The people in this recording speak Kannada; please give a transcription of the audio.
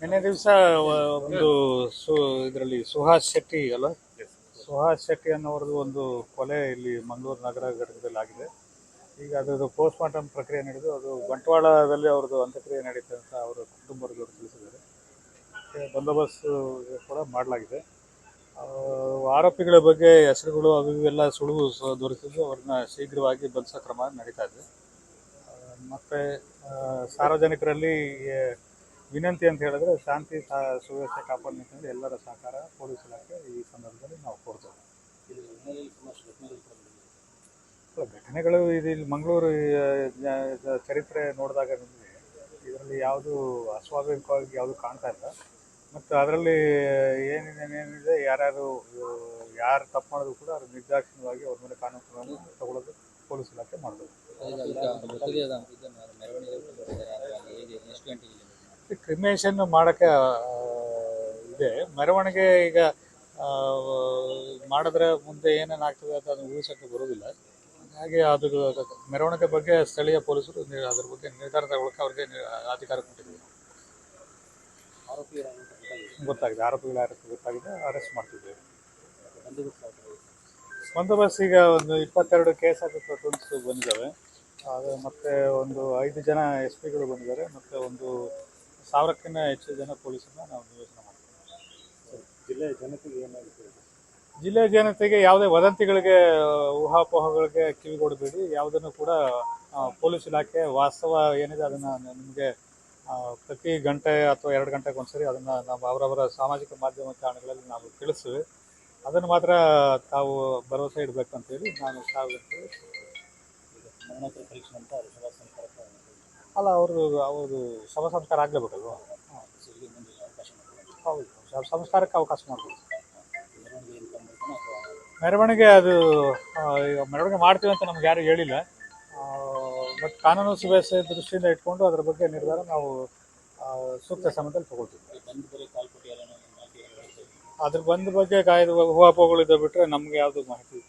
ನಿನ್ನೆ ದಿವಸ ಒಂದು ಸು ಇದರಲ್ಲಿ ಸುಹಾಸ್ ಶೆಟ್ಟಿ ಅಲ್ಲ? ಸುಹಾಸ್ ಶೆಟ್ಟಿ ಅನ್ನೋರದ್ದು ಒಂದು ಕೊಲೆ ಇಲ್ಲಿ ಮಂಗಳೂರು ನಗರ ಘಟಕದಲ್ಲಿ ಆಗಿದೆ. ಈಗ ಅದರದ್ದು ಪೋಸ್ಟ್ ಮಾರ್ಟಮ್ ಪ್ರಕ್ರಿಯೆ ನಡೆದು ಅದು ಬಂಟ್ವಾಳದಲ್ಲಿ ಅವ್ರದ್ದು ಅಂತ್ಯಕ್ರಿಯೆ ನಡೀತೆ ಅಂತ ಅವರ ಕುಟುಂಬದವರು ತಿಳಿಸಿದ್ದಾರೆ. ಬಂದೋಬಸ್ತ್ ಕೂಡ ಮಾಡಲಾಗಿದೆ. ಆರೋಪಿಗಳ ಬಗ್ಗೆ ಹೆಸರುಗಳು ಅದು ಇವೆಲ್ಲ ಸುಳಿವು ಸ- ದೊರೆತಿದ್ದು ಅವ್ರನ್ನ ಶೀಘ್ರವಾಗಿ ಬಂಧಿಸೋ ಕ್ರಮ ನಡೀತಾ ಇದೆ. ಮತ್ತು ಸಾರ್ವಜನಿಕರಲ್ಲಿ ವಿನಂತಿ ಅಂತ ಹೇಳಿದ್ರೆ ಶಾಂತಿ ಸುವ್ಯವಸ್ಥೆ ಕಾಪಾಡ ನಿಟ್ಟಿನಲ್ಲಿ ಎಲ್ಲರ ಸಹಕಾರ ಪೊಲೀಸ್ ಇಲಾಖೆ ಈ ಸಂದರ್ಭದಲ್ಲಿ ನಾವು ಕೊಡ್ತೇವೆ. ಘಟನೆಗಳು ಇದು ಇಲ್ಲಿ ಮಂಗಳೂರು ಚರಿತ್ರೆ ನೋಡಿದಾಗ ನಿಮಗೆ ಇದರಲ್ಲಿ ಯಾವುದು ಅಸ್ವಾಭಾವಿಕವಾಗಿ ಯಾವುದು ಕಾಣ್ತಾ ಇಲ್ಲ. ಮತ್ತು ಅದರಲ್ಲಿ ಏನಿದೆ ಏನಿದೆ, ಯಾರ್ಯಾರು, ಯಾರು ತಪ್ಪು ಮಾಡಿದ್ರು ಕೂಡ ಅದು ನಿರ್ದಾಕ್ಷಿಣ್ಯವಾಗಿ ಅವ್ರ ಮೇಲೆ ಕಾನೂನು ಕ್ರಮ ತಗೊಳ್ಳೋದು ಪೊಲೀಸ್ ಇಲಾಖೆ ಮಾಡಬೇಕು ಮೃತದೇಹದ ಇದನ್ನು ಮೆರವಣಿಗೆ ಮಾಡಿದ್ದಾರೆ ಅಥವಾ ಹೇಗೆ ಎಷ್ಟು ಗಂಟೆಗೆ ಕ್ರಿಮೇಷನ್ ಮಾಡೋಕ್ಕೆ ಇದೆ. ಮೆರವಣಿಗೆ ಈಗ ಮಾಡಿದ್ರೆ ಮುಂದೆ ಏನೇನು ಆಗ್ತದೆ ಅಂತ ಅದನ್ನು ಊಹಿಸೋಕ್ಕೆ ಬರೋದಿಲ್ಲ ಹಾಗೆ ಅದು, ಮೆರವಣಿಗೆ ಬಗ್ಗೆ ಸ್ಥಳೀಯ ಪೊಲೀಸರು ಅದ್ರ ಬಗ್ಗೆ ನಿರ್ಧಾರ ತಗೊಳ್ಳೋಕೆ ಅವ್ರಿಗೆ ಅಧಿಕಾರ ಕೊಟ್ಟಿದ್ದೀವಿ. ಗೊತ್ತಾಗಿದೆ. ಆರೋಪಿಗಳ ಗೊತ್ತಾಗಿದೆ. ಅರೆಸ್ಟ್ ಮಾಡ್ತಿದ್ದೇವೆ. ಬಂದೋಬಸ್ತ್ ಈಗ ಒಂದು ಇಪ್ಪತ್ತೆರಡು ಕೇಸ್ ಪ್ಲಟೂನ್ಸ್ ಬಂದಿದ್ದಾವೆ. ಅದು ಮತ್ತೆ ಒಂದು ಐದು ಜನ ಎಸ್ ಪಿಗಳು ಬಂದಿದ್ದಾರೆ. ಮತ್ತೆ ಒಂದು ಸಾವಿರಕ್ಕಿಂತ ಹೆಚ್ಚು ಜನ ಪೊಲೀಸನ್ನ ನಾವು ನಿಯೋಜನೆ ಮಾಡ್ತೀವಿ. ಜಿಲ್ಲೆಯ ಜನತೆಗೆ ಏನಾಗುತ್ತೆ? ಜಿಲ್ಲೆಯ ಜನತೆಗೆ ಯಾವುದೇ ವದಂತಿಗಳಿಗೆ ಊಹಾಪೋಹಗಳಿಗೆ ಕಿವಿಗೊಡಬೇಡಿ. ಯಾವುದನ್ನು ಕೂಡ ಪೊಲೀಸ್ ಇಲಾಖೆ ವಾಸ್ತವ ಏನಿದೆ ಅದನ್ನು ನಿಮಗೆ ಪ್ರತಿ ಗಂಟೆ ಅಥವಾ ಎರಡು ಗಂಟೆಗೆ ಒಂದ್ಸರಿ ಅದನ್ನು ನಾವು ಅವರವರ ಸಾಮಾಜಿಕ ಮಾಧ್ಯಮ ತಾಣಗಳಲ್ಲಿ ನಾವು ತಿಳಿಸ್ತೀವಿ ಅದನ್ನು ಮಾತ್ರ ತಾವು ಭರವಸೆ ಇಡಬೇಕು ಅಂತೇಳಿ ನಾನು ಸಾವಿರ ಮರಣೋತ್ತರ ಪರೀಕ್ಷೆ ಅಂತ ಅಲ್ಲ, ಅವರು ಅವ್ರದ್ದು ಶವ ಸಂಸ್ಕಾರ ಆಗಲೇಬೇಕಲ್ವ? ಹೌದು, ಸಂಸ್ಕಾರಕ್ಕೆ ಅವಕಾಶ ಮಾಡ್ಬೋದು. ಮೆರವಣಿಗೆ ಅದು ಮೆರವಣಿಗೆ ಮಾಡ್ತೀವಿ ಅಂತ ನಮ್ಗೆ ಯಾರು ಹೇಳಿಲ್ಲ. ಬಟ್ ಕಾನೂನು ಸುವ್ಯವಸ್ಥೆ ದೃಷ್ಟಿಯಿಂದ ಇಟ್ಕೊಂಡು ಅದ್ರ ಬಗ್ಗೆ ನಿರ್ಧಾರ ನಾವು ಸೂಕ್ತ ಸಮಯದಲ್ಲಿ ತಗೊಳ್ತೀವಿ. ಅದ್ರ ಬಂದ ಬಗ್ಗೆ ಕಾಯ್ದು ಇದ್ದ ಬಿಟ್ಟರೆ ನಮ್ಗೆ ಯಾವುದು ಮಾಹಿತಿ